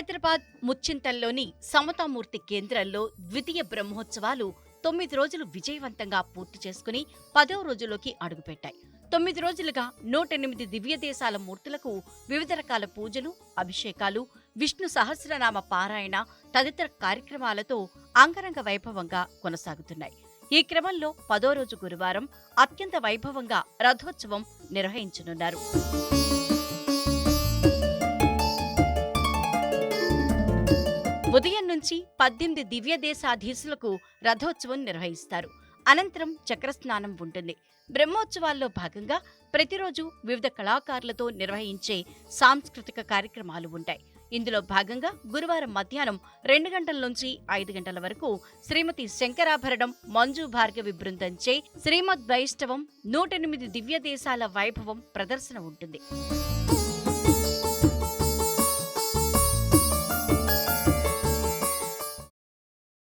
హైదరాబాద్ ముచ్చింతల్లోని సమతామూర్తి కేంద్రంలో ద్వితీయ బ్రహ్మోత్సవాలు తొమ్మిది రోజులు విజయవంతంగా పూర్తి చేసుకుని పదవ రోజులోకి అడుగుపెట్టాయి. తొమ్మిది రోజులుగా నూట ఎనిమిది దివ్య దేశాల మూర్తులకు వివిధ రకాల పూజలు అభిషేకాలు విష్ణు సహస్రనామ పారాయణ తదితర కార్యక్రమాలతో అంగరంగ వైభవంగా కొనసాగుతున్నాయి. ఈ క్రమంలో పదో రోజు గురువారం అత్యంత వైభవంగా రథోత్సవం నిర్వహించనున్నారు. ఉదయం నుంచి పద్దెనిమిది దివ్య దేశాధీశులకు రథోత్సవం నిర్వహిస్తారు. అనంతరం చక్రస్నానం ఉంటుంది. బ్రహ్మోత్సవాల్లో భాగంగా ప్రతిరోజు వివిధ కళాకారులతో నిర్వహించే సాంస్కృతిక కార్యక్రమాలు ఉంటాయి. ఇందులో భాగంగా గురువారం మధ్యాహ్నం రెండు గంటల నుంచి ఐదు గంటల వరకు శ్రీమతి శంకరాభరణం మంజు భార్గవి బృందంచే శ్రీమద్ వైష్ణవం నూట ఎనిమిది దివ్య దేశాల వైభవం ప్రదర్శన ఉంటుంది.